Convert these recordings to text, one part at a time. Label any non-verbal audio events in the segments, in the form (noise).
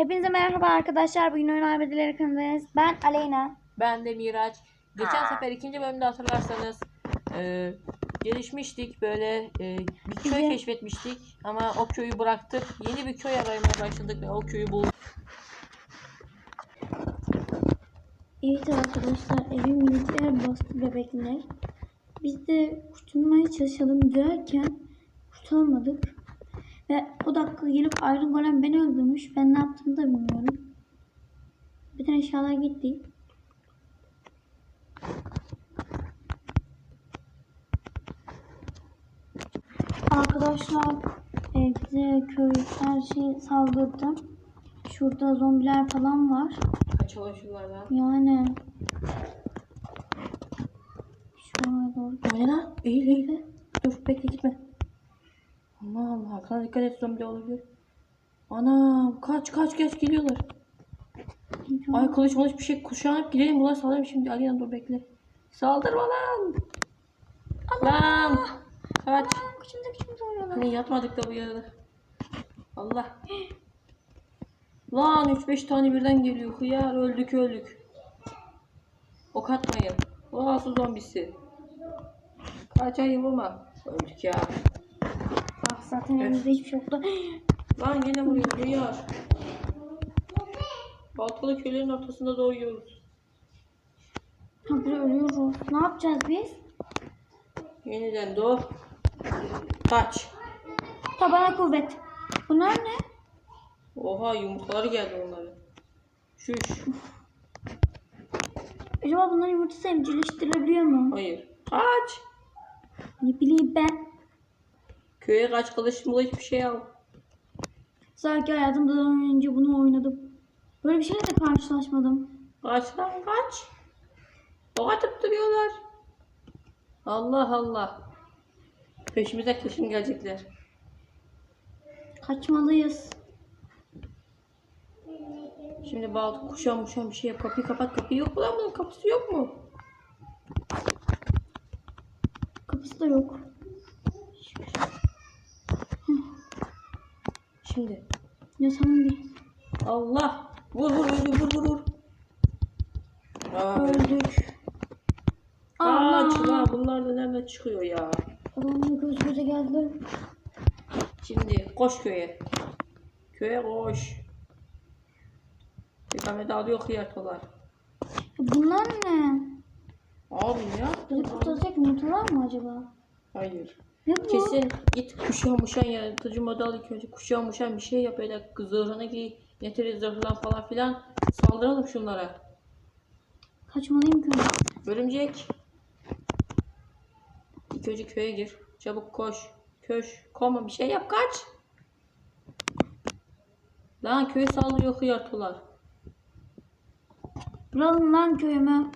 Hepinize merhaba arkadaşlar. Bugün oyun arbedeleri kanalındayız. Ben Aleyna. Ben de Miraç. Geçen sefer ikinci bölümde hatırlarsanız e, gelişmiştik böyle e, bir köy keşfetmiştik ama o köyü bıraktık. Yeni bir köy aramaya başladık ve o köyü bulduk. Evet arkadaşlar evin minikler bastı bebekler. Biz de kurtulmaya çalışalım derken kurtulamadık. Ve o dakika gelip Iron Golem beni öldürmüş. Ben ne yaptığımı da bilmiyorum. Bütün eşyalar gitti. Arkadaşlar e, bize köy her şey saldırdı. Şurada zombiler falan var. Kaçalım şunlardan. Yani şuraya doğru. Ne lan? Eğil eğil. Dur bekle gitme. Allah Allah. Sana dikkat et zombi olabilir. Ana kaç kaç geç geliyorlar. Ay kılıç mılıç bir şey kuşanıp gidelim bunlar saldırayım şimdi. Alina dur bekle. Saldırma lan. Lan. Kaç. Kıçımda kıçımda oluyorlar. Hani yatmadık da bu yarıda. Allah. Lan 3-5 tane birden geliyor. Hıyar öldük öldük. Ok atmayın. Oha su zombisi. Kaç ay vurma. Öldük ya. Zaten elimizde hiçbir şey yoktu. (gasps) Lan yine vuruyor hıyar. Baltalı köylerin ortasında doğuyoruz. Ha bir ölüyoruz. Ne yapacağız biz? Yeniden doğ. Kaç. Tabana kuvvet. Bunlar ne? Oha yumurtaları geldi onların. Şuş. Acaba bunların yumurtası evcilleştirilebiliyor mu? Hayır. Kaç. Ne bileyim ben. Köye kaç kılıç mılıç bir şey al. Sanki hayatımdan önce bunu oynadım. Böyle bir şeyle de karşılaşmadım. Kaç lan kaç. Ok atıp duruyorlar. Allah Allah. Peşimize kışın gelecekler. Kaçmalıyız. Şimdi balta kuşan muşan bir şey yap. Kapıyı kapat. Kapıyı yok mu lan bunun kapısı yok mu? Kapısı da yok. Şimdi. Ya tamam bir. Allah. Vur vur vur vur vur. Aa, Öldük. Allah. lan bunlar da nereden çıkıyor ya? Adamla göz göze geldi. Şimdi koş köye. Köye koş. Bir tane daha alıyor hıyartolar. Ya bunlar ne? Abi ya. Bizi kurtaracak yumurtalar mı acaba? Hayır. Ne bu? Kesin git kuşan muşan yaratıcı model ilk önce kuşan muşan bir şey yap öyle zırhını giy getir zırhlan falan filan saldıralım şunlara. Kaçmalıyım köye. Örümcek. İlk önce köye gir. Çabuk koş. Köş. Koma bir şey yap kaç. Lan köye saldırıyor hıyartılar. Vuralım lan köyüme.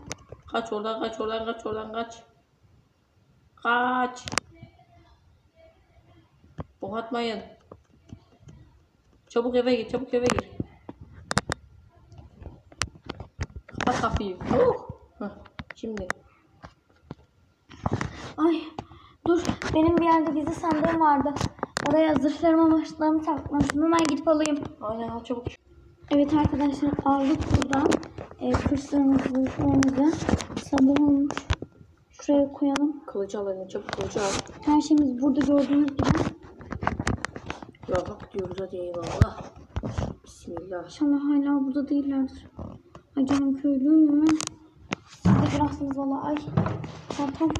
Kaç oradan kaç oradan kaç oradan kaç. Kaç. Ok atmayın. Çabuk eve gir çabuk eve gir. Kapat kapıyı. Oh. Heh, Şimdi. Ay dur benim bir yerde gizli sandığım vardı. Oraya zırhlarımı maçlarımı saklamıştım. Hemen gidip alayım. Aynen al çabuk. Evet arkadaşlar aldık buradan. E, kırslarımızı, zırhlarımızı. Sanırım. Şuraya koyalım. Kılıcı al eline çabuk kılıcı al. Her şeyimiz burada gördüğünüz gibi. Ya bak diyoruz hadi eyvallah. Bismillah. İnşallah hala burada değillerdir. Ay canım köylü. Siz de günahsınız valla. Ay. Tamam.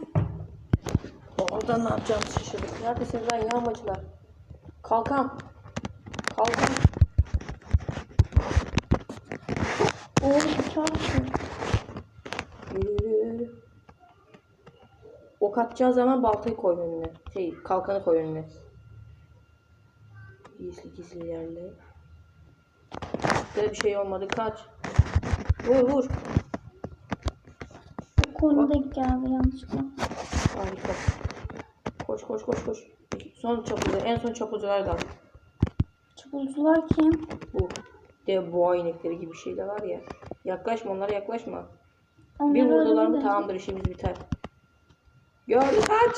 Oradan ne yapacağımızı şaşırdık. Neredesiniz lan yağmacılar? Kalkan. Kalkan. Oğlum uçarsın. Yürü yürü yürü. Ok atacağı zaman baltayı koy önüne. Şey kalkanı koy önüne. Gizli gizli ilerle. Böyle bir şey olmadı kaç. Vur vur. Konu denk geldi yanlışlıkla. Harika. Koş koş koş koş. Son çapulcu, en son çapulcular da. Çapulcular kim? Bu dev boğa inekleri gibi şeyler var ya. Yaklaşma onlara yaklaşma. Onları Bir vurdular mı de. tamamdır işimiz biter. Gördü kaç.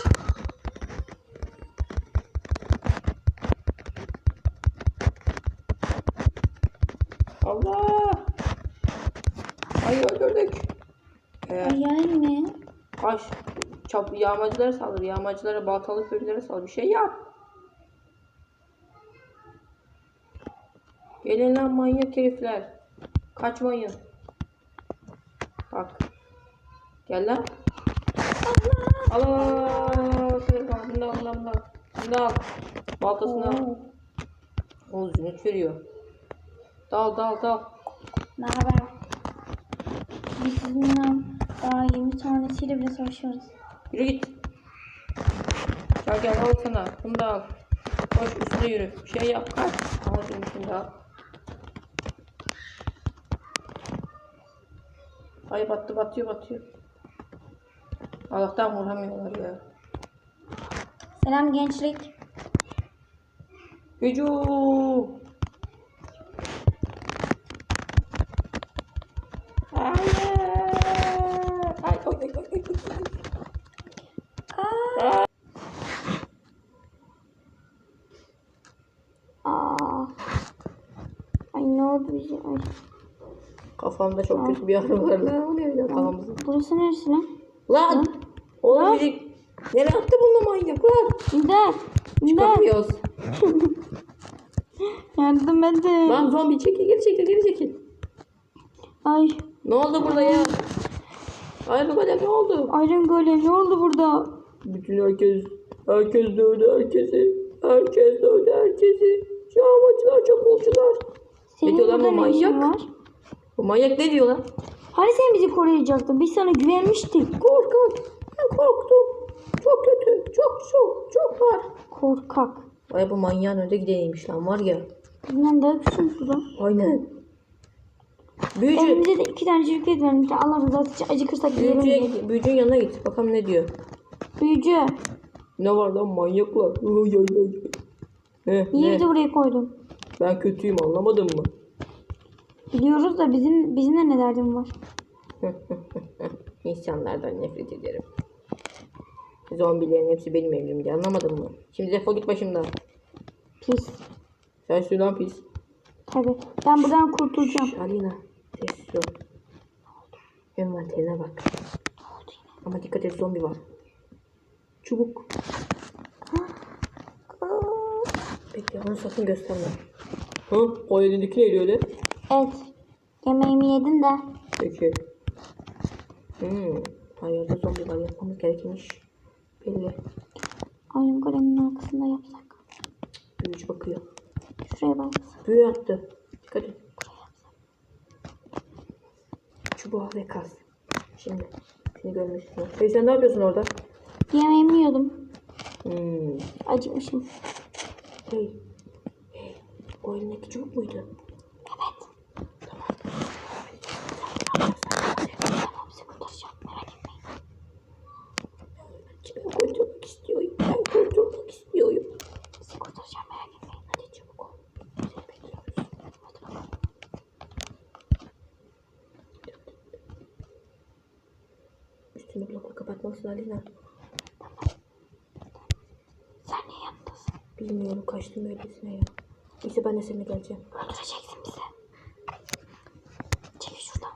Allah. Ay öldürdük. Ee, Ay gelme. kaç. Çap, yağmacılara saldır. Yağmacılara, baltalı köylülere saldır. Bir şey yap. Gelin lan manyak herifler. Kaçmayın. Bak. Gel lan. Al al al al al. Telefon. Bunu da al bunu da al, bunu da al. Bunu da al. Baltasını al. Zümrüt veriyor. Dal dal dal. Ne haber? Biz sizinle daha 20 tanesiyle bile savaşıyoruz. Yürü git. Gel gel al sana. Bunu da al. Koş üstüne yürü. Şey yap kaç. Al zümrütünü de al. Ay battı batıyor batıyor. Allah'tan vuramıyorlar ya. Selam gençlik. Hücum. Kafamda çok kötü bir ağrı var lan. O ne öyle kafamızda? Burası neresi lan? Lan! Oğlum bizi nereye attı bunu manyaklar? İmdat. İmdat. Çıkamıyoruz. (laughs) Yardım edin. Lan zombi çekil geri çekil geri çekil. Ay. Ne oldu burada ya? Ay bu kadar ne oldu? Iron Golem ne oldu burada? Bütün herkes, herkes dövdü herkesi. Herkes dövdü herkesi. Yağmacılar, çapulcular. Senin diyor lan burada bu ne işin manyak? var? Bu manyak ne diyor lan? Hani sen bizi koruyacaktın? Biz sana güvenmiştik. Korkak. Ben korktum. Çok kötü. Çok çok çok var. Korkak. Ay bu manyağın önde gideneymiş lan var ya. Bizden daha güçlüsün lan. Aynen. Büyücü. Elimize de iki tane şirket vermişler. Allah rızası için acıkırsak yiyelim Büyücüye diye. git. Büyücünün yanına git. Bakalım ne diyor. Büyücü. Ne var lan manyaklar? Ay ay ay. Eh, Niye ne? bizi buraya koydun? Ben kötüyüm anlamadın mı? Biliyoruz da bizim bizimle ne derdin var? (laughs) İnsanlardan nefret ederim. Zombilerin hepsi benim emrimde anlamadın mı? Şimdi defol git başımdan. Pis. Sen şuradan pis. Tabii. Ben buradan kurtulacağım. Şş, Alina sessiz ol. Envanterine bak. Ama dikkat et zombi var. Çubuk. Bekle onu sakın gösterme. Hı? O elindeki neydi öyle? Evet. Yemeğimi yedin de. Peki. Hmm. Hayırda zombi var yapmamız gereken iş. Belli. Iron Golem'in arkasında yapsak. Büyücü bakıyor. Şuraya bak. Büyü attı. Dikkat et. Çubuğa ve kaz. Şimdi seni görmüşsün. Hey sen ne yapıyorsun orada? Yemeğimi yiyordum. Hmm. Acıkmışım. Hey. Hey. O elindeki çubuk muydu? Kapatmalısın Alina. Sen niye yanındasın? Bilmiyorum kaçtım öylesine ya. Neyse ben de seninle geleceğim. Öldüreceksin bizi. Çekil şuradan.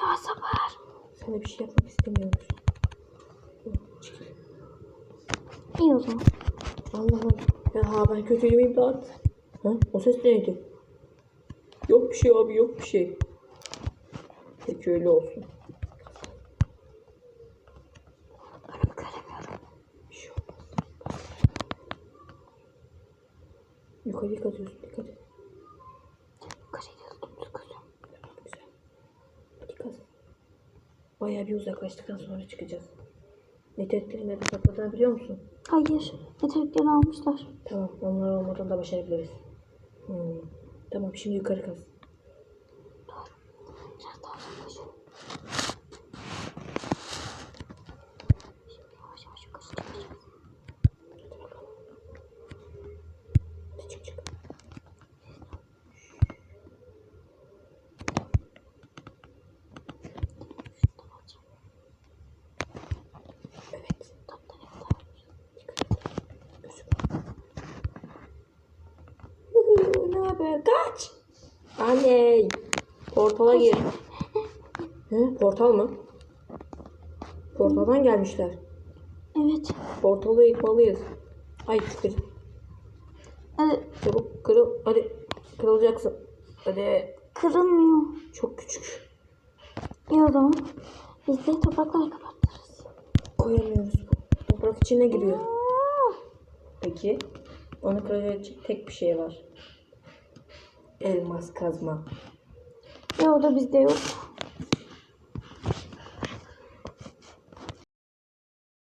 Ya sabır. Sana bir şey yapmak istemiyoruz. Çıkın. İyi o zaman. Allah'ım. Ya ben kötüyüm imdat. Ha? O ses neydi? Yok bir şey abi yok bir şey. Peki öyle olsun. Önümü göremiyorum. Bir şey olmaz. Yukarı kazıyorsun dikkat et. Yukarı gidiyoruz. Dümdüz kızıyorum. Tamam güzel. Hadi kaz. Bayağı bir uzaklaştıktan sonra çıkacağız. Meteoritlerin nerede sakladığını biliyor musun? Hayır. Yeteneklerini almışlar. Tamam onlar olmadan da başarabiliriz. Hmm. Tamam şimdi yukarı kaz. Biraz daha uzaklaşalım. Şimdi yavaş yavaş yukarı çıkacağız. Hadi bakalım. Hadi çık çık. Şuradan alacağım. Evet. Tam da ne kadar. Dikkat et. Haber? Kaç. Anne. Portala gir. Hı, portal mı? Portaldan gelmişler. Evet. Portalı yıkmalıyız. Ay kır. Hadi Çabuk kırıl. Hadi. Kırılacaksın. Hadi. kırılmıyor. Çok küçük. İyi o zaman. Biz de topraklar kapatırız. Koyamıyoruz. Toprak içine giriyor. Peki. Onu kıracak tek bir şey var. Elmas kazma. Ya o da bizde yok.